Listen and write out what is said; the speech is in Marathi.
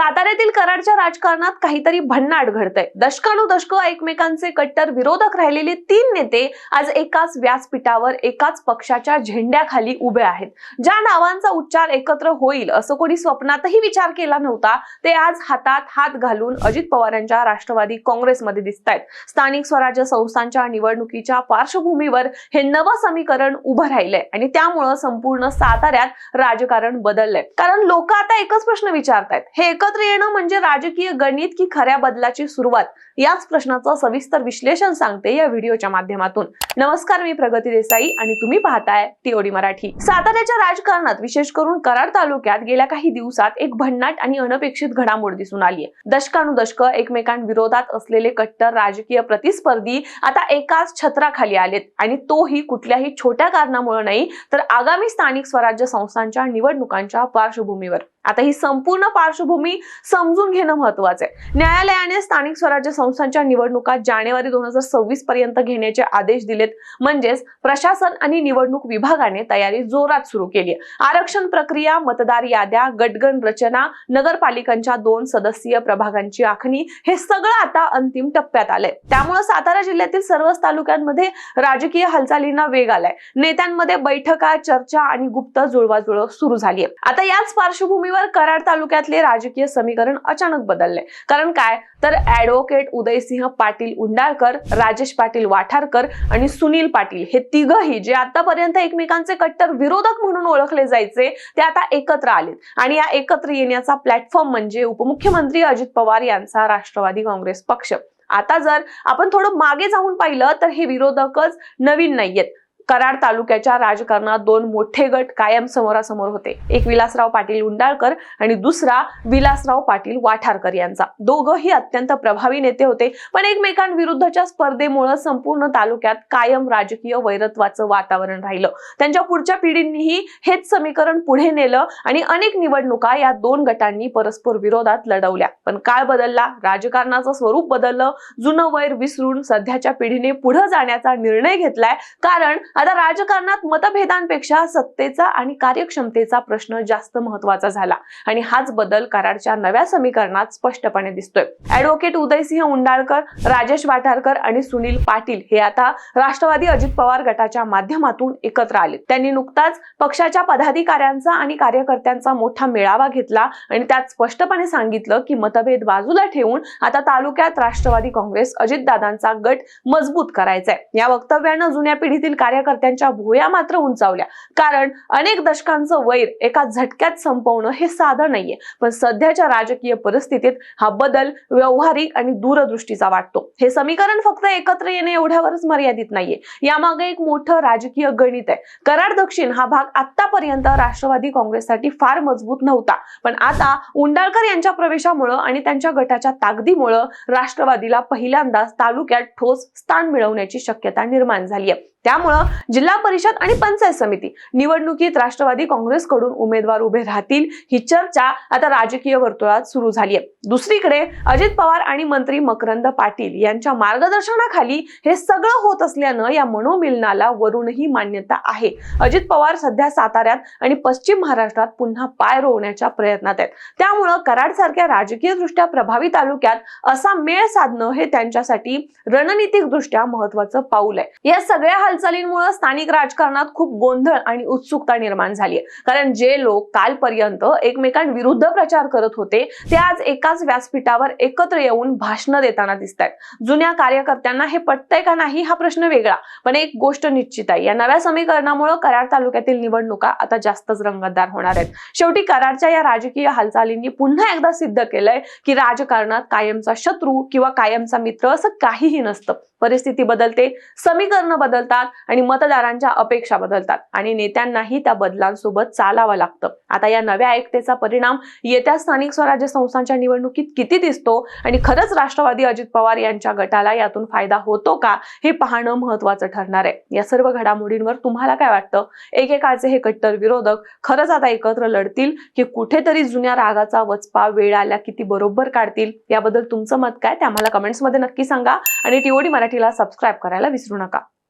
साताऱ्यातील कराडच्या राजकारणात काहीतरी भन्नाट घडतंय. दशकानुदशक एकमेकांचे कट्टर विरोधक राहिलेले तीन नेते आज एकाच व्यासपीठावर एकाच पक्षाच्या झेंड्याखाली उभे आहेत. ज्या नावांचा उच्चार एकत्र होईल असं कोणी स्वप्नातही विचार केला नव्हता ते आज हातात हात घालून अजित पवारांच्या राष्ट्रवादी काँग्रेसमध्ये दिसत आहेत स्थानिक स्वराज्य संस्थांच्या निवडणुकीच्या पार्श्वभूमीवर हे नवं समीकरण उभं राहिलंय आणि त्यामुळं संपूर्ण साताऱ्यात राजकारण बदललंय. कारण लोक आता एकच प्रश्न विचारतायत. हे एकच एकत्र येणं म्हणजे राजकीय गणित की खऱ्या बदलाची सुरुवात? याच प्रश्नाचं सविस्तर विश्लेषण सांगते या व्हिडिओच्या माध्यमातून. नमस्कार मी प्रगती देसाई आणि तुम्ही पाहताय टीओडी मराठी. साताऱ्याच्या राजकारणात विशेष करून कराड तालुक्यात गेल्या काही दिवसात एक भन्नाट आणि अनपेक्षित घडामोड दिसून आली आहे दशकानुदशक एकमेकांविरोधात असलेले कट्टर राजकीय प्रतिस्पर्धी आता एकाच छत्राखाली आलेत आणि तोही कुठल्याही छोट्या कारणामुळे नाही तर आगामी स्थानिक स्वराज्य संस्थांच्या निवडणुकांच्या पार्श्वभूमीवर. आता ही संपूर्ण पार्श्वभूमी समजून घेणं महत्वाचं आहे. न्यायालयाने स्थानिक स्वराज्य संस्थांच्या निवडणुका जानेवारी दोन हजार सव्वीस पर्यंत घेण्याचे आदेश दिलेत. म्हणजेच प्रशासन आणि निवडणूक विभागाने तयारी जोरात सुरू केली आरक्षण प्रक्रिया मतदार याद्या गटगण रचना नगरपालिकांच्या दोन सदस्यीय प्रभागांची आखणी हे सगळं आता अंतिम टप्प्यात आलंय. त्यामुळे सातारा जिल्ह्यातील सर्वच तालुक्यांमध्ये राजकीय हालचालींना वेग आलाय. नेत्यांमध्ये बैठका चर्चा आणि गुप्त जुळवाजुळव सुरू झाली आता याच पार्श्वभूमी पार्श्वभूमीवर कराड तालुक्यातले राजकीय समीकरण अचानक बदलले. कारण काय? तर ऍडव्होकेट उदयसिंह पाटील उंडाळकर राजेश पाटील वाठारकर आणि सुनील पाटील हे तिघही जे आतापर्यंत एकमेकांचे कट्टर विरोधक म्हणून ओळखले जायचे ते आता एकत्र आलेत. आणि या एकत्र येण्याचा प्लॅटफॉर्म म्हणजे उपमुख्यमंत्री अजित पवार यांचा राष्ट्रवादी काँग्रेस पक्ष. आता जर आपण थोडं मागे जाऊन पाहिलं तर हे विरोधकच नवीन नाहीयेत. कराड तालुक्याच्या राजकारणात दोन मोठे गट कायम समोरासमोर होते. एक विलासराव पाटील उंडाळकर आणि दुसरा विलासराव पाटील वाठारकर यांचा. दोघंही अत्यंत प्रभावी नेते होते पण एकमेकांविरुद्धच्या स्पर्धेमुळे संपूर्ण तालुक्यात कायम राजकीय वैरत्वाचं वातावरण राहिलं. त्यांच्या पुढच्या पिढींनीही हेच समीकरण पुढे नेलं आणि अनेक निवडणुका या दोन गटांनी परस्पर विरोधात लढवल्या. पण काळ बदलला राजकारणाचं स्वरूप बदललं जुनं वैर विसरून सध्याच्या पिढीने पुढे जाण्याचा निर्णय घेतलाय कारण आता राजकारणात मतभेदांपेक्षा सत्तेचा आणि कार्यक्षमतेचा प्रश्न जास्त महत्त्वाचा झाला. आणि हाच बदल कराडच्या नव्या समीकरणात स्पष्टपणे दिसतोय. ऍडव्होकेट उदयसिंह उंडाळकर राजेश वाठारकर आणि सुनील पाटील हे आता राष्ट्रवादी अजित पवार गटाच्या माध्यमातून एकत्र आले. त्यांनी नुकताच पक्षाच्या पदाधिकाऱ्यांचा आणि कार्यकर्त्यांचा मोठा मेळावा घेतला आणि त्यात स्पष्टपणे सांगितलं की मतभेद बाजूला ठेवून आता तालुक्यात राष्ट्रवादी काँग्रेस अजितदादांचा गट मजबूत करायचा आहे या वक्तव्यानं जुन्या पिढीतील कार्य कार्यकर्त्यांच्या भोया मात्र उंचावल्या. कारण अनेक दशकांचं वैर एका झटक्यात संपवणं हे साधं नाहीये. पण सध्याच्या राजकीय परिस्थितीत हा बदल व्यवहारिक आणि दूरदृष्टीचा वाटतो. हे समीकरण फक्त एकत्र येणे एवढ्यावरच मर्यादित नाहीये. यामागे एक मोठं राजकीय गणित आहे. कराड दक्षिण हा भाग आतापर्यंत राष्ट्रवादी काँग्रेससाठी फार मजबूत नव्हता. पण आता उंडाळकर यांच्या प्रवेशामुळं आणि त्यांच्या गटाच्या ताकदीमुळं राष्ट्रवादीला पहिल्यांदाच तालुक्यात ठोस स्थान मिळवण्याची शक्यता निर्माण झाली आहे त्यामुळं जिल्हा परिषद आणि पंचायत समिती. निवडणुकीत राष्ट्रवादी काँग्रेसकडून उमेदवार उभे राहतील ही चर्चा आता राजकीय वर्तुळात सुरू झाली आहे. दुसरीकडे अजित पवार आणि मंत्री मकरंद पाटील यांच्या मार्गदर्शनाखाली हे सगळं होत असल्यानं या मनोमिलनाला वरूनही मान्यता आहे. अजित पवार सध्या साताऱ्यात आणि पश्चिम महाराष्ट्रात पुन्हा पाय रोवण्याच्या प्रयत्नात आहेत. त्यामुळं कराड सारख्या राजकीय दृष्ट्या प्रभावी तालुक्यात असा मेळ साधणं हे त्यांच्यासाठी रणनीतिक दृष्ट्या महत्वाचं पाऊल आहे. या सगळ्या हालचालींमुळे स्थानिक राजकारणात खूप गोंधळ आणि उत्सुकता निर्माण झाली आहे. कारण जे लोक कालपर्यंत एकमेकांविरुद्ध प्रचार करत होते ते आज एकाच व्यासपीठावर एकत्र येऊन भाषण देताना दिसत आहेत. जुन्या कार्यकर्त्यांना हे पटतंय का नाही हा प्रश्न वेगळा. पण एक गोष्ट निश्चित आहे या नव्या समीकरणामुळे कराड तालुक्यातील निवडणुका आता जास्तच रंगतदार होणार आहेत. शेवटी कराडच्या या राजकीय हालचालींनी पुन्हा एकदा सिद्ध केलंय की राजकारणात कायमचा शत्रू किंवा कायमचा मित्र असं काहीही नसतं. परिस्थिती बदलते समीकरण बदलतात आणि मतदारांच्या अपेक्षा बदलतात आणि नेत्यांनाही त्या बदलांसोबत चालावं लागतं. आता या नव्या एकतेचा परिणाम येत्या स्थानिक स्वराज्य संस्थांच्या निवडणुकीत किती दिसतो आणि खरंच राष्ट्रवादी अजित पवार यांच्या गटाला यातून फायदा होतो का हे पाहणं महत्वाचं ठरणार आहे. या सर्व घडामोडींवर तुम्हाला काय वाटतं? एकेकाळचे हे कट्टर विरोधक खरंच आता एकत्र लढतील की कुठेतरी जुन्या रागाचा वचपा वेळ आल्या किती बरोबर काढतील? याबद्दल तुमचं मत काय? ते आम्हाला कमेंट्समध्ये नक्की सांगा आणि टीओडी मराठीला सबस्क्राईब करायला विसरू नका.